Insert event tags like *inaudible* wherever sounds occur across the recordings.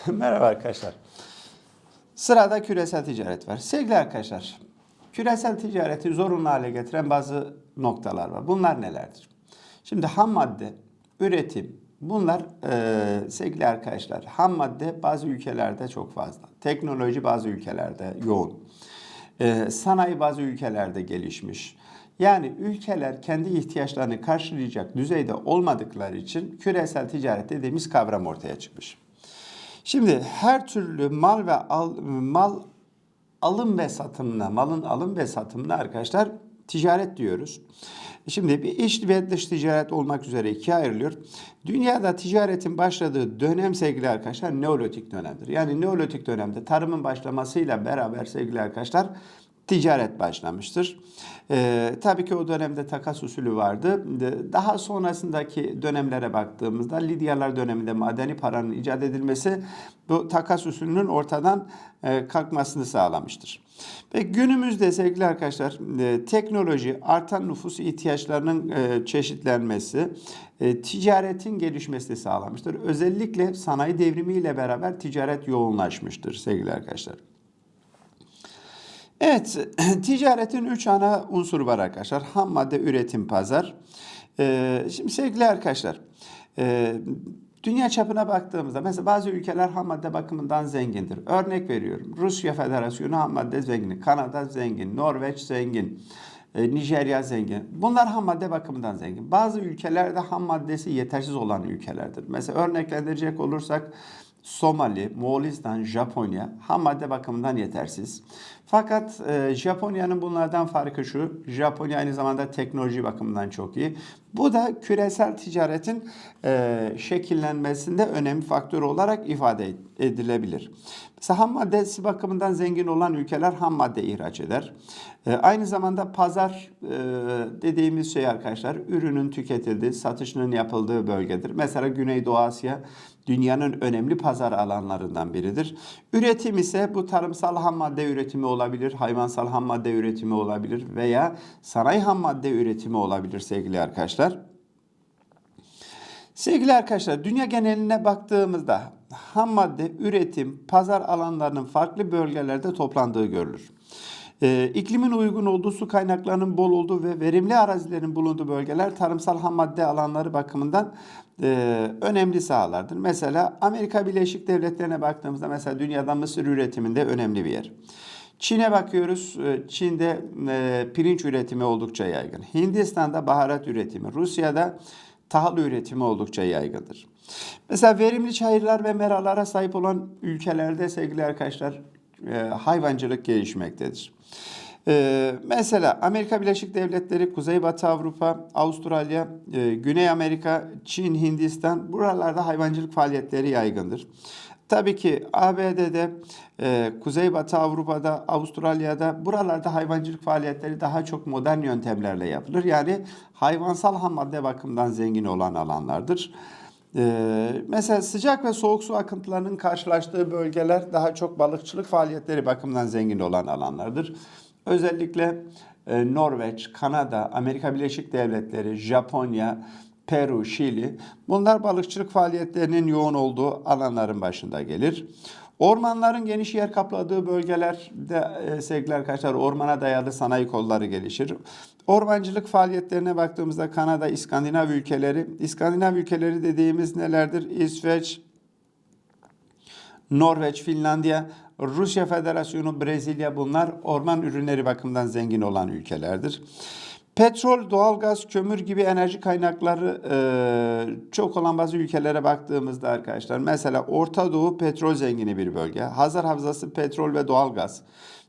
*laughs* Merhaba arkadaşlar. Sırada küresel ticaret var. Sevgili arkadaşlar, küresel ticareti zorunlu hale getiren bazı noktalar var. Bunlar nelerdir? Şimdi ham madde, üretim, bunlar e, sevgili arkadaşlar ham madde bazı ülkelerde çok fazla. Teknoloji bazı ülkelerde yoğun. E, sanayi bazı ülkelerde gelişmiş. Yani ülkeler kendi ihtiyaçlarını karşılayacak düzeyde olmadıkları için küresel ticaret dediğimiz kavram ortaya çıkmış. Şimdi her türlü mal ve al, mal alım ve satımına, malın alım ve satımına arkadaşlar ticaret diyoruz. Şimdi bir iç ve dış ticaret olmak üzere ikiye ayrılıyor. Dünyada ticaretin başladığı dönem sevgili arkadaşlar Neolitik dönemdir. Yani Neolitik dönemde tarımın başlamasıyla beraber sevgili arkadaşlar ticaret başlamıştır. Ee, tabii ki o dönemde takas usulü vardı. Daha sonrasındaki dönemlere baktığımızda Lidyalar döneminde madeni paranın icat edilmesi bu takas usulünün ortadan e, kalkmasını sağlamıştır. Ve günümüzde sevgili arkadaşlar e, teknoloji, artan nüfus ihtiyaçlarının e, çeşitlenmesi, e, ticaretin gelişmesini sağlamıştır. Özellikle sanayi devrimiyle beraber ticaret yoğunlaşmıştır sevgili arkadaşlar. Evet, *clears throat* ticaretin üç ana unsuru var arkadaşlar. Ham madde, üretim, pazar. Ee, şimdi sevgili arkadaşlar, e, dünya çapına baktığımızda mesela bazı ülkeler ham madde bakımından zengindir. Örnek veriyorum, Rusya Federasyonu ham madde zengin, Kanada zengin, Norveç zengin. e, Nijerya zengin. Bunlar ham madde bakımından zengin. Bazı ülkelerde ham maddesi yetersiz olan ülkelerdir. Mesela örneklendirecek olursak Somali, Moğolistan, Japonya ham madde bakımından yetersiz. Fakat e, Japonya'nın bunlardan farkı şu, Japonya aynı zamanda teknoloji bakımından çok iyi. Bu da küresel ticaretin e, şekillenmesinde önemli faktör olarak ifade edilebilir. Mesela ham maddesi bakımından zengin olan ülkeler ham madde ihraç eder. E, aynı zamanda pazar e, dediğimiz şey arkadaşlar ürünün tüketildiği, satışının yapıldığı bölgedir. Mesela Güneydoğu Asya dünyanın önemli pazar alanlarından biridir. Üretim ise bu tarımsal ham madde üretimi olabilir, hayvansal ham madde üretimi olabilir veya sanayi ham madde üretimi olabilir sevgili arkadaşlar. Sevgili arkadaşlar, dünya geneline baktığımızda ham madde üretim, pazar alanlarının farklı bölgelerde toplandığı görülür. Ee, iklimin uygun olduğu, su kaynaklarının bol olduğu ve verimli arazilerin bulunduğu bölgeler tarımsal ham madde alanları bakımından e, önemli sahalardır. Mesela Amerika Birleşik Devletleri'ne baktığımızda mesela dünyada mısır üretiminde önemli bir yer. Çin'e bakıyoruz. Ee, Çin'de e, pirinç üretimi oldukça yaygın. Hindistan'da baharat üretimi, Rusya'da tahıl üretimi oldukça yaygındır. Mesela verimli çayırlar ve meralara sahip olan ülkelerde sevgili arkadaşlar e, hayvancılık gelişmektedir. Ee, mesela Amerika Birleşik Devletleri, Kuzeybatı Avrupa, Avustralya, e, Güney Amerika, Çin, Hindistan buralarda hayvancılık faaliyetleri yaygındır. Tabii ki ABD'de, e, Kuzeybatı Avrupa'da, Avustralya'da buralarda hayvancılık faaliyetleri daha çok modern yöntemlerle yapılır. Yani hayvansal ham madde bakımından zengin olan alanlardır. Ee, mesela sıcak ve soğuk su akıntılarının karşılaştığı bölgeler daha çok balıkçılık faaliyetleri bakımından zengin olan alanlardır. Özellikle e, Norveç, Kanada, Amerika Birleşik Devletleri, Japonya, Peru, Şili bunlar balıkçılık faaliyetlerinin yoğun olduğu alanların başında gelir. Ormanların geniş yer kapladığı bölgelerde e, sevgili arkadaşlar ormana dayalı sanayi kolları gelişir. Ormancılık faaliyetlerine baktığımızda Kanada, İskandinav ülkeleri, İskandinav ülkeleri dediğimiz nelerdir? İsveç, Norveç, Finlandiya, Rusya Federasyonu, Brezilya bunlar orman ürünleri bakımından zengin olan ülkelerdir. Petrol, doğalgaz, kömür gibi enerji kaynakları e, çok olan bazı ülkelere baktığımızda arkadaşlar mesela Orta Doğu petrol zengini bir bölge. Hazar Havzası petrol ve doğalgaz.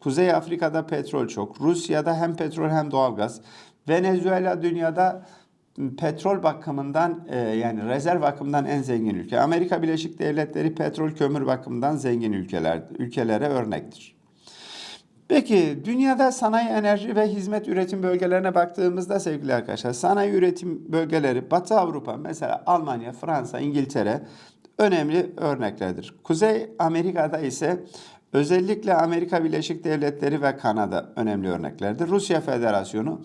Kuzey Afrika'da petrol çok. Rusya'da hem petrol hem doğalgaz. Venezuela dünyada petrol bakımından e, yani rezerv bakımından en zengin ülke. Amerika Birleşik Devletleri petrol kömür bakımından zengin ülkeler ülkelere örnektir. Peki dünyada sanayi, enerji ve hizmet üretim bölgelerine baktığımızda sevgili arkadaşlar sanayi üretim bölgeleri Batı Avrupa mesela Almanya, Fransa, İngiltere önemli örneklerdir. Kuzey Amerika'da ise özellikle Amerika Birleşik Devletleri ve Kanada önemli örneklerdir. Rusya Federasyonu,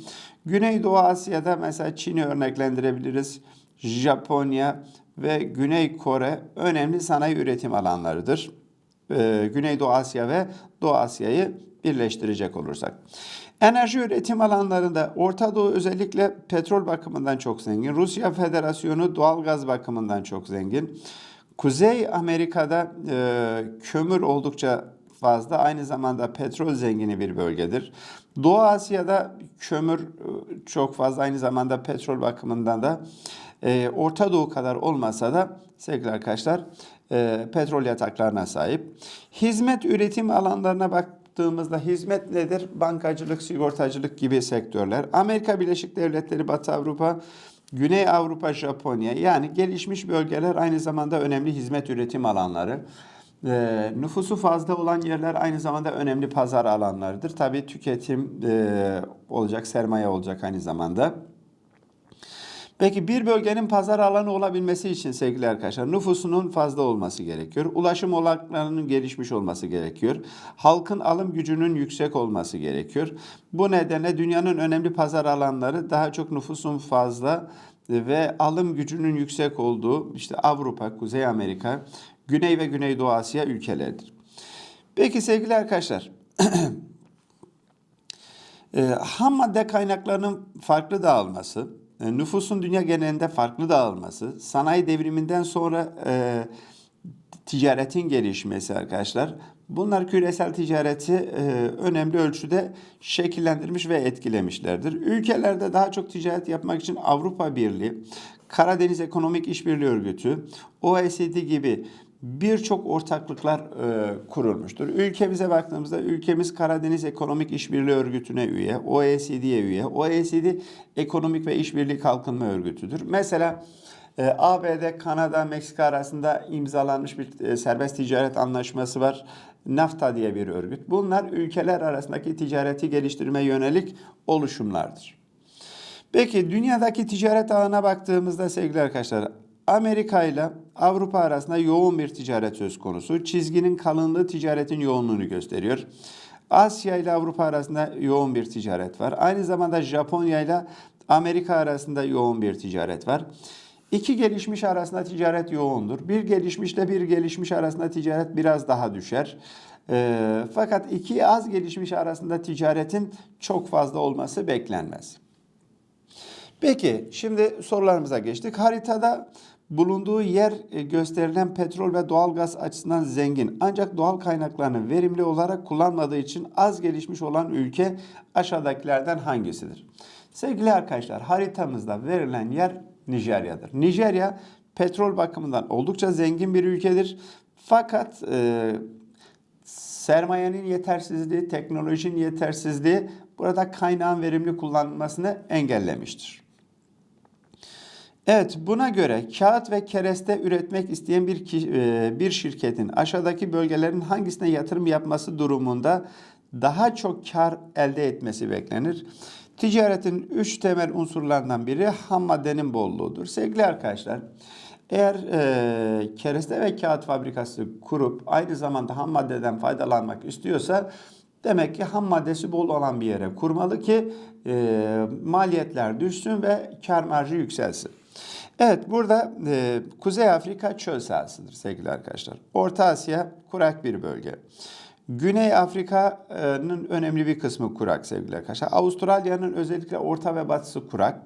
Güneydoğu Asya'da mesela Çin'i örneklendirebiliriz. Japonya, ve Güney Kore önemli sanayi üretim alanlarıdır. Ee, Güneydoğu Asya ve Doğu Asya'yı birleştirecek olursak. Enerji üretim alanlarında Orta Doğu özellikle petrol bakımından çok zengin. Rusya Federasyonu doğal gaz bakımından çok zengin. Kuzey Amerika'da e, kömür oldukça fazla. Aynı zamanda petrol zengini bir bölgedir. Doğu Asya'da kömür e, çok fazla. Aynı zamanda petrol bakımından da e, Orta Doğu kadar olmasa da sevgili arkadaşlar e, petrol yataklarına sahip. Hizmet üretim alanlarına baktığımızda hizmet nedir? Bankacılık, sigortacılık gibi sektörler. Amerika Birleşik Devletleri, Batı Avrupa, Güney Avrupa, Japonya yani gelişmiş bölgeler aynı zamanda önemli hizmet üretim alanları. E, nüfusu fazla olan yerler aynı zamanda önemli pazar alanlarıdır. Tabii tüketim e, olacak, sermaye olacak aynı zamanda. Peki bir bölgenin pazar alanı olabilmesi için sevgili arkadaşlar nüfusunun fazla olması gerekiyor. Ulaşım olanaklarının gelişmiş olması gerekiyor. Halkın alım gücünün yüksek olması gerekiyor. Bu nedenle dünyanın önemli pazar alanları daha çok nüfusun fazla ve alım gücünün yüksek olduğu işte Avrupa, Kuzey Amerika, Güney ve Güneydoğu Asya ülkeleridir. Peki sevgili arkadaşlar *clears throat* e, ham madde kaynaklarının farklı dağılması, e, nüfusun dünya genelinde farklı dağılması, sanayi devriminden sonra e, ticaretin gelişmesi arkadaşlar. Bunlar küresel ticareti e, önemli ölçüde şekillendirmiş ve etkilemişlerdir. Ülkelerde daha çok ticaret yapmak için Avrupa Birliği, Karadeniz Ekonomik İşbirliği Örgütü, OECD gibi birçok ortaklıklar e, kurulmuştur. Ülkemize baktığımızda ülkemiz Karadeniz Ekonomik İşbirliği Örgütü'ne üye, OECD'ye üye. OECD Ekonomik ve İşbirliği Kalkınma Örgütü'dür. Mesela e, ABD, Kanada, Meksika arasında imzalanmış bir e, serbest ticaret anlaşması var. NAFTA diye bir örgüt. Bunlar ülkeler arasındaki ticareti geliştirme yönelik oluşumlardır. Peki dünyadaki ticaret ağına baktığımızda sevgili arkadaşlar Amerika ile Avrupa arasında yoğun bir ticaret söz konusu. Çizginin kalınlığı ticaretin yoğunluğunu gösteriyor. Asya ile Avrupa arasında yoğun bir ticaret var. Aynı zamanda Japonya ile Amerika arasında yoğun bir ticaret var. İki gelişmiş arasında ticaret yoğundur. Bir gelişmişle bir gelişmiş arasında ticaret biraz daha düşer. E, fakat iki az gelişmiş arasında ticaretin çok fazla olması beklenmez. Peki şimdi sorularımıza geçtik. Haritada bulunduğu yer e, gösterilen petrol ve doğal gaz açısından zengin ancak doğal kaynaklarını verimli olarak kullanmadığı için az gelişmiş olan ülke aşağıdakilerden hangisidir? Sevgili arkadaşlar haritamızda verilen yer Nijerya'dır. Nijerya petrol bakımından oldukça zengin bir ülkedir. Fakat e, sermayenin yetersizliği, teknolojinin yetersizliği burada kaynağın verimli kullanılmasını engellemiştir. Evet, buna göre kağıt ve kereste üretmek isteyen bir e, bir şirketin aşağıdaki bölgelerin hangisine yatırım yapması durumunda daha çok kar elde etmesi beklenir. Ticaretin üç temel unsurlarından biri ham maddenin bolluğudur. Sevgili arkadaşlar, eğer e, kereste ve kağıt fabrikası kurup aynı zamanda ham maddeden faydalanmak istiyorsa demek ki ham maddesi bol olan bir yere kurmalı ki e, maliyetler düşsün ve kar marjı yükselsin. Evet burada e, Kuzey Afrika çöl sahasıdır sevgili arkadaşlar. Orta Asya kurak bir bölge. Güney Afrika'nın önemli bir kısmı kurak sevgili arkadaşlar. Avustralya'nın özellikle orta ve batısı kurak.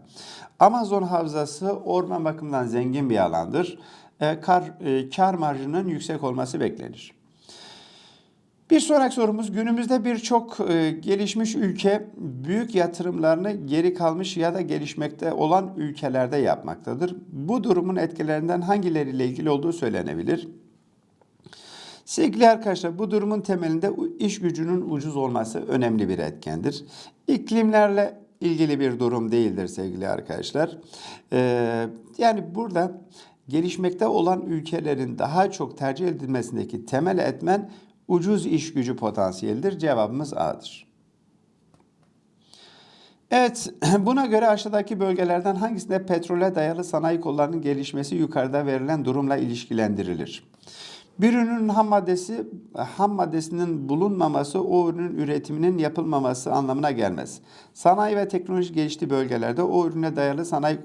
Amazon havzası orman bakımından zengin bir alandır. E, kar, e, kar marjının yüksek olması beklenir. Bir sonraki sorumuz günümüzde birçok e, gelişmiş ülke büyük yatırımlarını geri kalmış ya da gelişmekte olan ülkelerde yapmaktadır. Bu durumun etkilerinden hangileriyle ilgili olduğu söylenebilir. Sevgili arkadaşlar bu durumun temelinde iş gücünün ucuz olması önemli bir etkendir. İklimlerle ilgili bir durum değildir sevgili arkadaşlar. Ee, yani burada gelişmekte olan ülkelerin daha çok tercih edilmesindeki temel etmen ucuz iş gücü potansiyelidir. Cevabımız A'dır. Evet, *clears throat* buna göre aşağıdaki bölgelerden hangisinde petrole dayalı sanayi kollarının gelişmesi yukarıda verilen durumla ilişkilendirilir? Bir ürünün ham maddesi, ham maddesinin bulunmaması o ürünün üretiminin yapılmaması anlamına gelmez. Sanayi ve teknoloji geliştiği bölgelerde o ürüne dayalı sanayi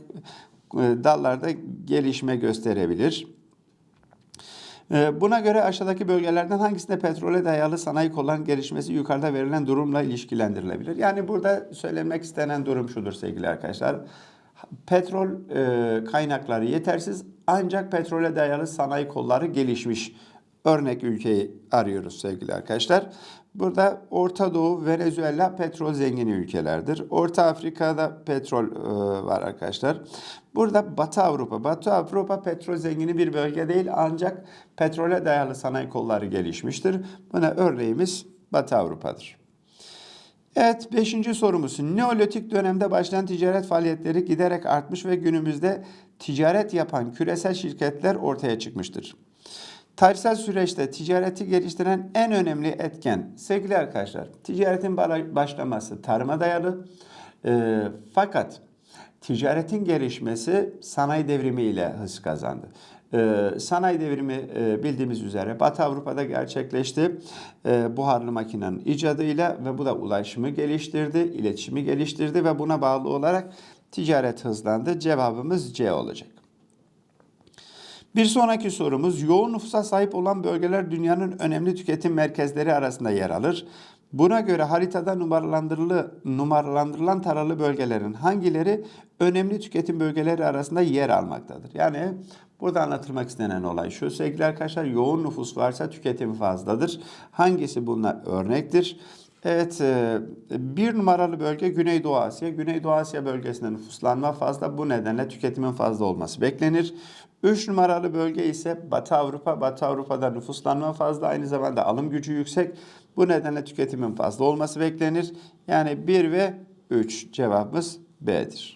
e, dallarda gelişme gösterebilir. Ee, Buna göre aşağıdaki bölgelerden hangisinde petrole dayalı sanayi kollarının gelişmesi yukarıda verilen durumla ilişkilendirilebilir? Yani burada söylemek istenen durum şudur sevgili arkadaşlar. Petrol e, kaynakları yetersiz ancak petrole dayalı sanayi kolları gelişmiş. Örnek ülkeyi arıyoruz sevgili arkadaşlar. Burada Orta Doğu, Venezuela petrol zengini ülkelerdir. Orta Afrika'da petrol e, var arkadaşlar. Burada Batı Avrupa. Batı Avrupa petrol zengini bir bölge değil ancak petrole dayalı sanayi kolları gelişmiştir. Buna örneğimiz Batı Avrupa'dır. Evet, beşinci sorumuz. Neolitik dönemde başlayan ticaret faaliyetleri giderek artmış ve günümüzde ticaret yapan küresel şirketler ortaya çıkmıştır. Tarihsel süreçte ticareti geliştiren en önemli etken, sevgili arkadaşlar, ticaretin başlaması tarıma dayalı. Ee, fakat ticaretin gelişmesi sanayi devrimi ile hız kazandı. Ee, sanayi devrimi e, bildiğimiz üzere Batı Avrupa'da gerçekleşti. Ee, buharlı makinenin icadıyla ve bu da ulaşımı geliştirdi, iletişimi geliştirdi ve buna bağlı olarak ticaret hızlandı. Cevabımız C olacak. Bir sonraki sorumuz yoğun nüfusa sahip olan bölgeler dünyanın önemli tüketim merkezleri arasında yer alır. Buna göre haritada numaralandırılı, numaralandırılan taralı bölgelerin hangileri önemli tüketim bölgeleri arasında yer almaktadır? Yani burada anlatılmak istenen olay şu sevgili arkadaşlar yoğun nüfus varsa tüketim fazladır. Hangisi buna örnektir? Evet, e, bir numaralı bölge Güneydoğu Asya. Güneydoğu Asya bölgesinde nüfuslanma fazla. Bu nedenle tüketimin fazla olması beklenir. Üç numaralı bölge ise Batı Avrupa. Batı Avrupa'da nüfuslanma fazla. Aynı zamanda alım gücü yüksek. Bu nedenle tüketimin fazla olması beklenir. Yani 1 ve 3 cevabımız B'dir.